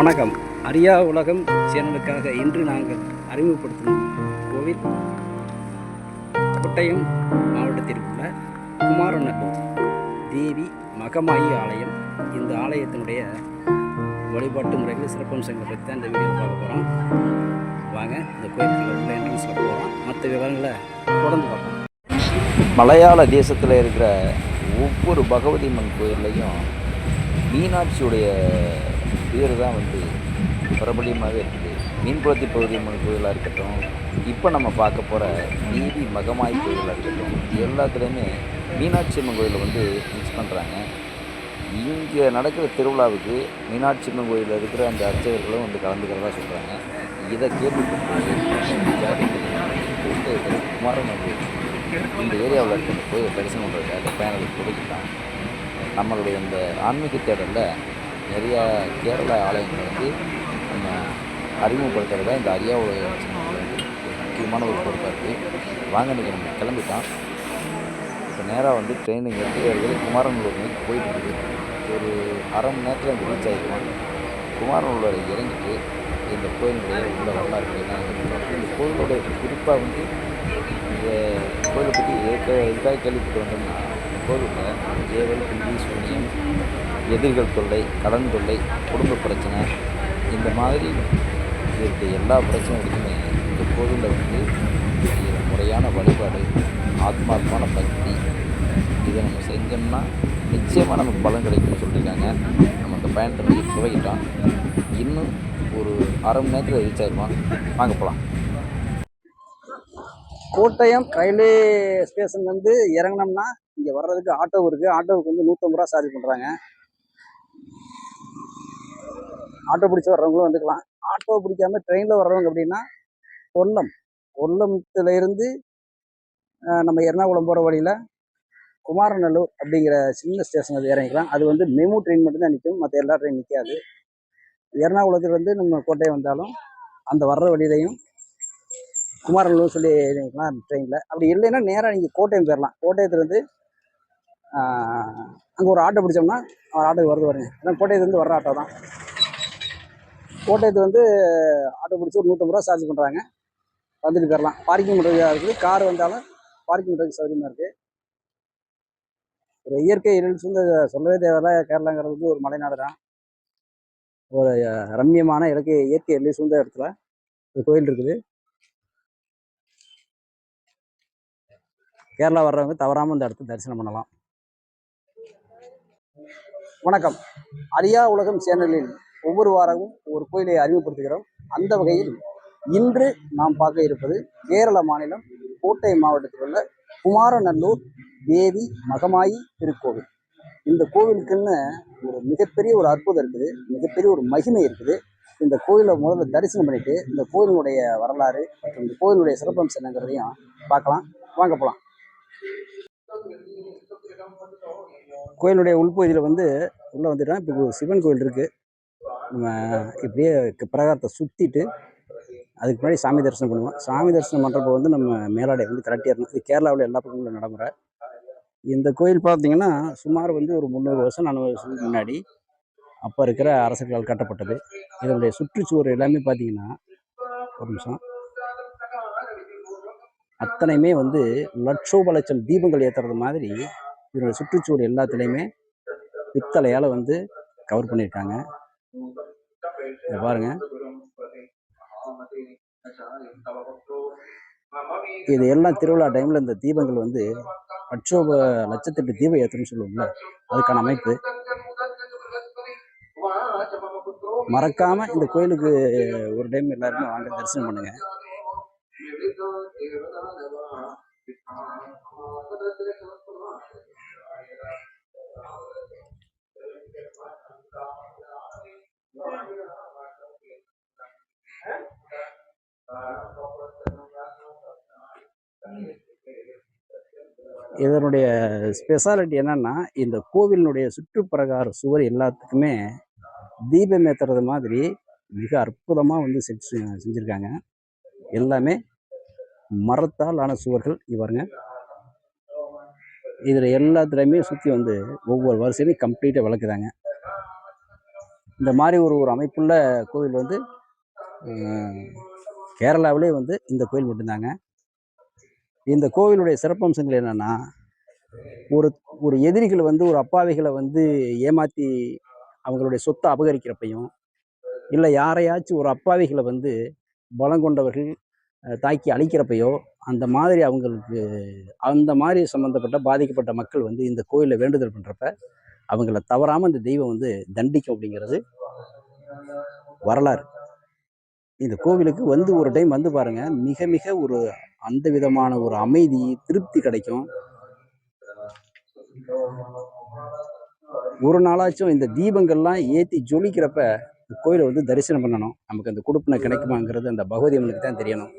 வணக்கம். அரியா உலகம் சேனலுக்காக இன்று நாங்கள் அறிமுகப்படுத்தும் கோவில் கொட்டயம் மாவட்டத்தில் உள்ள குமாரநல்லூர் தேவி மகமாயி ஆலயம். இந்த ஆலயத்தினுடைய வழிபாட்டு முறைகள் சிறப்பம்சங்களை பற்றி தான் இந்த வீடியோ பார்க்க போகிறோம் வாங்க இந்த கோயிலுக்குள்ள உள்ள என்ட்ரன்ஸில் போகிறோம் மற்ற விவரங்களை தொடர்ந்து பார்ப்போம். மலையாள தேசத்தில் இருக்கிற ஒவ்வொரு பகவதி அம்மன் கோயில்லையும் மீனாட்சியுடைய பேர் தான் வந்து பிரபலியமாக இருக்குது. மீன்குளத்தி பகுதி அம்மன் கோயிலாக இருக்கட்டும் இப்போ நம்ம பார்க்க போகிற நீதி மகமாய் கோயிலாக இருக்கட்டும் எல்லாத்துலேயுமே மீனாட்சி அம்மன் கோயிலை வந்து மிக்ஸ் பண்ணுறாங்க. இங்கே நடக்கிற திருவிழாவுக்கு மீனாட்சி அம்மன் கோயிலில் இருக்கிற அந்த அர்ச்சகர்களும் வந்து கலந்துக்கிறதா சொல்கிறாங்க. இதை கேட்டுக்கொண்டு குமாரன் வந்து இந்த ஏரியாவில் இருக்க போய் தரிசனம் பண்ணுறதுக்காக பயணத்துக்கு கொடுக்கிட்டான் நம்மளுடைய இந்த ஆன்மீக தேடலில் நிறையா கேரள ஆலயங்கள் வந்து நம்ம அறிமுகப்படுத்துறதா இந்த அரியா உலக முக்கியமான ஒரு பொறுப்பாக இருக்குது வாங்க நீங்கள் நம்ம கிளம்பிட்டான் இப்போ நேராக வந்து ட்ரெயின் இங்கேருந்து ஏறுகிறது குமாரநல்லூர் நோக்கி போயிட்டு இருக்குது. ஒரு அரை மணி நேரத்தில் இங்கே ரீச் ஆகிடுவோம் குமாரநல்லூர் இறங்கிட்டு இந்த கோயிலுடைய உள்ள வரலாறு இருக்குது இந்த கோயிலுடைய குறிப்பாக வந்து இந்த கோயிலை பற்றி ஏற்க எதுக்காக கேள்விப்பட்டு வந்தோம்னா கோயிலுக்கு கோவிலில் ஏவல் பில்லி சூனியம் எதிர்கள் தொல்லை கடன் தொல்லை குடும்ப பிரச்சனை இந்த மாதிரி இருக்க எல்லா பிரச்சனைகளுக்குமே இந்த கோவிலில் வந்து முறையான வழிபாடு ஆத்மாத்மான பக்தி இதை நம்ம செஞ்சோம்னா நிச்சயமாக நமக்கு பலன் கிடைக்கும்னு சொல்லியிருக்காங்க. நம்ம அந்த பயணத்தை வந்து துவங்கிட்டோம் இன்னும் ஒரு அரை மணி நேரத்தில் ரீச் ஆகிருப்போம் வாங்க போகலாம் கோட்டயம் ரயில்வே ஸ்டேஷன் வந்து இறங்கினோம்னா இங்கே வர்றதுக்கு ஆட்டோ இருக்குது ஆட்டோவுக்கு வந்து நூற்றம்பது ரூபா சார்ஜ் பண்ணுறாங்க ஆட்டோ பிடிச்சி வர்றவங்களும் வந்துக்கலாம். ஆட்டோ பிடிக்காம ட்ரெயினில் வர்றவங்க அப்படின்னா கொல்லம். கொல்லத்துல இருந்து நம்ம எர்ணாகுளம் போகிற வழியில் குமாரநல்லூர் அப்படிங்கிற சின்ன ஸ்டேஷன் அது இறங்கிக்கலாம். அது வந்து மெமு ட்ரெயின் மட்டும்தான் நிற்கும் மற்ற எல்லா ட்ரெயின் நிற்காது எர்ணாகுளத்துலேருந்து நம்ம கோட்டையை வந்தாலும் அந்த வர்ற வழியிலையும் குமாரநல்லூர் சொல்லி இறங்கிக்கலாம் ட்ரெயினில் அப்படி இல்லைன்னா நேராக நீங்கள் கோட்டயம் போயிடலாம் கோட்டயத்துலேருந்து அங்கே ஒரு ஆட்டோ பிடிச்சோம்னா ஒரு ஆட்டோக்கு வருது வருங்க ஏன்னா கோட்டயத்துலேருந்து வர்ற ஆட்டோ தான் கோட்டயத்து வந்து ஆட்டோ பிடிச்சி ஒரு நூற்றம்பது ரூபா சார்ஜ் பண்ணுறாங்க வந்துட்டு போயிடலாம். பார்க்கிங் பண்ணுறதுக்காக இருக்குது. கார் வந்தாலும் பார்க்கிங் பண்ணுறதுக்கு சௌகரியமாக இருக்குது ஒரு இயற்கை எழில் சூழ்ந்த சொல்லவே தேவையில்ல. கேரளாங்கிறது வந்து ஒரு மலைநாடு தான் ஒரு ரம்யமான ரம்மியமான இயற்கை இயற்கை எழில் சூழ்ந்த இடத்துல ஒரு கோயில் இருக்குது. கேரளா வர்றவங்க தவறாமல் இந்த இடத்த தரிசனம் பண்ணலாம். வணக்கம். அரியா உலகம் சேனலில் ஒவ்வொரு வாரமும் ஒரு கோயிலை அறிமுகப்படுத்துகிறோம். அந்த வகையில் இன்று நாம் பார்க்க இருப்பது கேரள மாநிலம் கோட்டை மாவட்டத்தில் உள்ள குமாரநல்லூர் தேவி மகமாயி திருக்கோவில். இந்த கோவிலுக்குன்னு ஒரு மிகப்பெரிய ஒரு அற்புதம் இருக்குது. மிகப்பெரிய ஒரு மகிமை இருக்குது. இந்த கோயிலை முதல்ல தரிசனம் பண்ணிட்டு இந்த கோயிலுடைய வரலாறு மற்றும் இந்த கோயிலுடைய சிறப்பம்சம் என்னங்கிறதையும் பார்க்கலாம். வாங்க போகலாம் கோயிலுடைய உள்பகுதியில் வந்து உள்ளே வந்துட்டோம். இப்போ ஒரு சிவன் கோயில் இருக்குது நம்ம இப்படியே க- பிரகாரத்தை சுற்றிட்டு அதுக்கு முன்னாடி சாமி தரிசனம் பண்ணுவோம். சாமி தரிசனம் பண்ணுறப்போ வந்து நம்ம மேலாடை வந்து கரெக்டாக இது கேரளாவில் எல்லா பக்கமும் நடைமுறை. இந்த கோயில் பார்த்தீங்கன்னா சுமார் வந்து ஒரு முந்நூறு வருஷம் நானூறு வருஷத்துக்கு முன்னாடி அப்போ இருக்கிற அரசர்களால் கட்டப்பட்டது. இதனுடைய சுற்றுச்சுவர் எல்லாமே பார்த்தீங்கன்னா ஒரு நிமிஷம். அத்தனையுமே வந்து லட்சோப லட்சம் தீபங்கள் ஏற்றுறது மாதிரி இதனுடைய சுற்றுச்சூழல் எல்லாத்துலேயுமே பித்தளையால் வந்து கவர் பண்ணியிருக்காங்க. பாருங்க. இது எல்லாம் திருவிழா டைமில் இந்த தீபங்கள் வந்து லட்சோப லட்சத்தெட்டு தீபம் ஏற்றுன்னு சொல்லுவோம்ல அதுக்கான அமைப்பு. மறக்காம இந்த கோயிலுக்கு ஒரு டைம் எல்லாருமே வாங்க தரிசனம் பண்ணுங்க. இதனுடைய ஸ்பெஷாலிட்டி என்னன்னா இந்த கோவிலினுடைய சுற்றுப்பிரகார சுவர் எல்லாத்துக்குமே தீபம் ஏற்றுறது மாதிரி மிக அற்புதமாக வந்து செஞ்சு செஞ்சுருக்காங்க. எல்லாமே மரத்தால் ஆன சுவர்கள் இவருங்க. இதில் எல்லாத்துலேயுமே சுற்றி வந்து ஒவ்வொரு வரிசையிலையும் கம்ப்ளீட்டாக விளக்குதாங்க இந்த மாதிரி ஒரு ஒரு அமைப்புள்ள கோவில் வந்து கேரளாவிலே வந்து இந்த கோயில் மட்டும்தாங்க இந்த கோவிலுடைய சிறப்பம்சங்கள் என்னென்னா ஒரு ஒரு எதிரிகள் வந்து ஒரு அப்பாவிகளை வந்து ஏமாற்றி அவங்களுடைய சொத்தை அபகரிக்கிறப்பையும் இல்லை யாரையாச்சும் ஒரு அப்பாவிகளை வந்து பலம் கொண்டவர்கள் தாக்கி அழிக்கிறப்பையோ அந்த மாதிரி அவங்களுக்கு அந்த மாதிரி சம்மந்தப்பட்ட பாதிக்கப்பட்ட மக்கள் வந்து இந்த கோயிலில் வேண்டுதல் பண்ணுறப்ப அவங்கள தவறாமல் இந்த தெய்வம் வந்து தண்டிக்கும் அப்படிங்கிறது வரலாறு. இந்த கோவிலுக்கு வந்து ஒரு டைம் வந்து பாருங்கள் மிக மிக ஒரு அந்த விதமான ஒரு அமைதி திருப்தி கிடைக்கும். ஒரு நாளாச்சும் இந்த தீபங்கள்லாம் ஏற்றி ஜொலிக்கிறப்ப இந்த கோயிலை வந்து தரிசனம் பண்ணணும். நமக்கு அந்த கொடுப்பினை கிடைக்குமாங்கிறது அந்த பகவதி அம்மனுக்கு தான் தெரியணும்.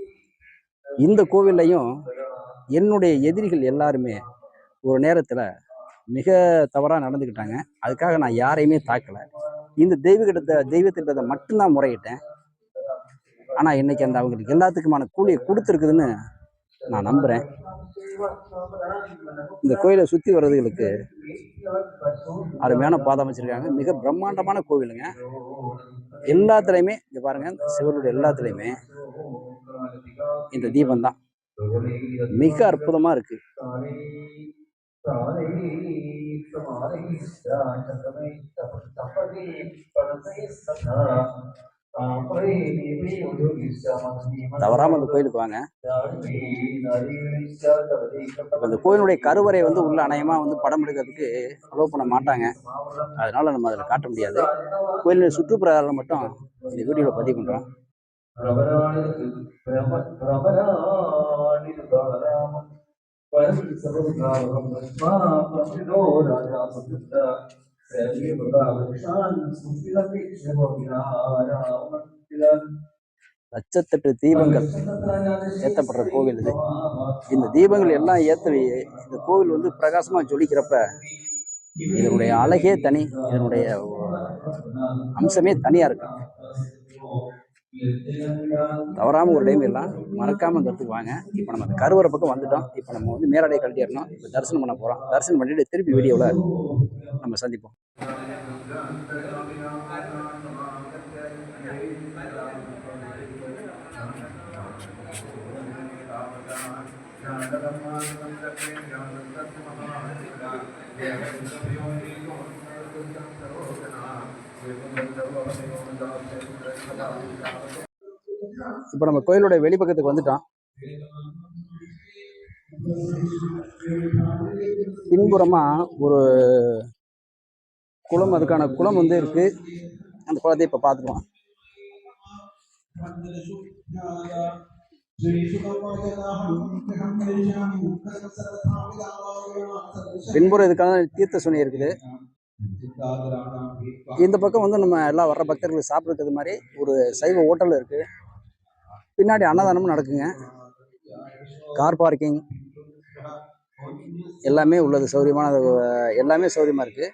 இந்த கோவில்லையும் என்னுடைய எதிரிகள் எல்லாருமே ஒரு நேரத்தில் மிக தவறாக நடந்துக்கிட்டாங்க அதுக்காக நான் யாரையுமே தாக்கலை. இந்த தெய்வகிட்ட தெய்வத்திட்டத்தை மட்டும்தான் முறையிட்டேன். ஆனால் இன்றைக்கி அந்த அவங்களுக்கு எல்லாத்துக்குமான கூலியை கொடுத்துருக்குதுன்னு நான் நம்புகிறேன் இந்த கோயிலை சுற்றி வர்றதுகளுக்கு அருமையான பாதம் அமைச்சிருக்காங்க. மிக பிரம்மாண்டமான கோவிலுங்க. எல்லாத்துலேயுமே இங்கே பாருங்கள் சிவருடைய எல்லாத்துலேயுமே இந்த தீபம் தான். மிக அற்புதமாக இருக்குது தவறாமல் அந்த கோயிலுக்கு வாங்க அந்த கோயிலுடைய கருவறை வந்து உள்ள அணையமா வந்து படம் எடுக்கிறதுக்கு அலோவ் பண்ண மாட்டாங்க அதனால நம்ம அதில் காட்ட முடியாது கோயிலுடைய சுற்றுப்பிரகாரம் மட்டும் இந்த வீடியோவில் பதிவு பண்ணுறோம் லட்சத்தெட்டு தீபங்கள் ஏற்றப்படுற கோவில் இது. இந்த தீபங்கள் எல்லாம் ஏற்றவே இந்த கோவில் வந்து பிரகாசமாக ஜொலிக்கிறப்ப இதனுடைய அழகே தனி இதனுடைய அம்சமே தனியாக இருக்கு. தவறாமல் ஒரு டைம் எல்லாம் மறக்காமல் இந்த இடத்துக்கு வாங்க. இப்போ நம்ம அந்த கருவறை பக்கம் வந்துட்டோம். இப்போ நம்ம வந்து மேலடை கழட்டிடணும். இப்போ தரிசனம் பண்ண போகிறோம் தரிசனம் பண்ணிட்டு திருப்பி வீடியோவில் நம்ம சந்திப்போம். இப்போ நம்ம கோயிலுடைய வெளிப்பக்கத்துக்கு வந்துட்டோம். பின்புறமா ஒரு குளம் அதுக்கான குளம் வந்து இருக்கு. அந்த குளத்தை இப்போ பார்த்துக்கலாம் பின்புறம் இதுக்கான தீர்த்த சுனை இருக்குது. இந்த பக்கம் வந்து நம்ம எல்லாம் வர்ற பக்தர்களுக்கு சாப்பிட்றது மாதிரி ஒரு சைவ ஹோட்டல் இருக்கு. பின்னாடி அன்னதானமும் நடக்குங்க. கார் பார்க்கிங் எல்லாமே உள்ளது சௌரியமான எல்லாமே சௌரியமா இருக்கு.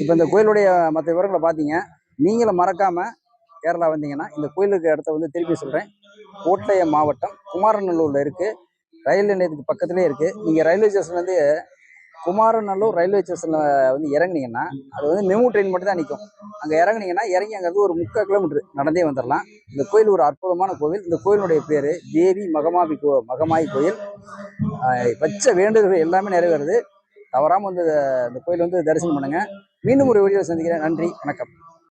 இப்போ இந்த கோயிலுடைய மற்ற விவரங்களை பார்த்தீங்க நீங்களும் மறக்காம கேரளா வந்தீங்கன்னா இந்த கோயிலுக்கு இடத்த வந்து திருப்பி சொல்கிறேன் கோட்டயம் மாவட்டம் குமாரநல்லூரில் இருக்கு. ரயில் நிலையத்துக்கு பக்கத்துலேயே இருக்கு. நீங்கள் ரயில்வே ஸ்டேஷன்லேருந்து குமாரநல்லூர் ரயில்வே ஸ்டேஷனில் வந்து இறங்குனீங்கன்னா அது வந்து மெமு ட்ரெயின் மட்டும் தான் நிற்கும் அங்கே இறங்குனீங்கன்னா இறங்கி அங்கேருந்து ஒரு முக்கால் கிலோமீட்டர் நடந்தே வந்துடலாம் இந்த கோயில் ஒரு அற்புதமான கோவில். இந்த கோயிலுடைய பேர் தேவி மகமாபி கோ மகமாயி கோயில். வச்ச வேண்டுதல்கள் எல்லாமே நிறைவேறுது. தவறாமல் வந்து இந்த கோயில் வந்து தரிசனம் பண்ணுங்கள் மீண்டும் ஒரு வீடியோ சந்திக்கிறேன். நன்றி. வணக்கம்.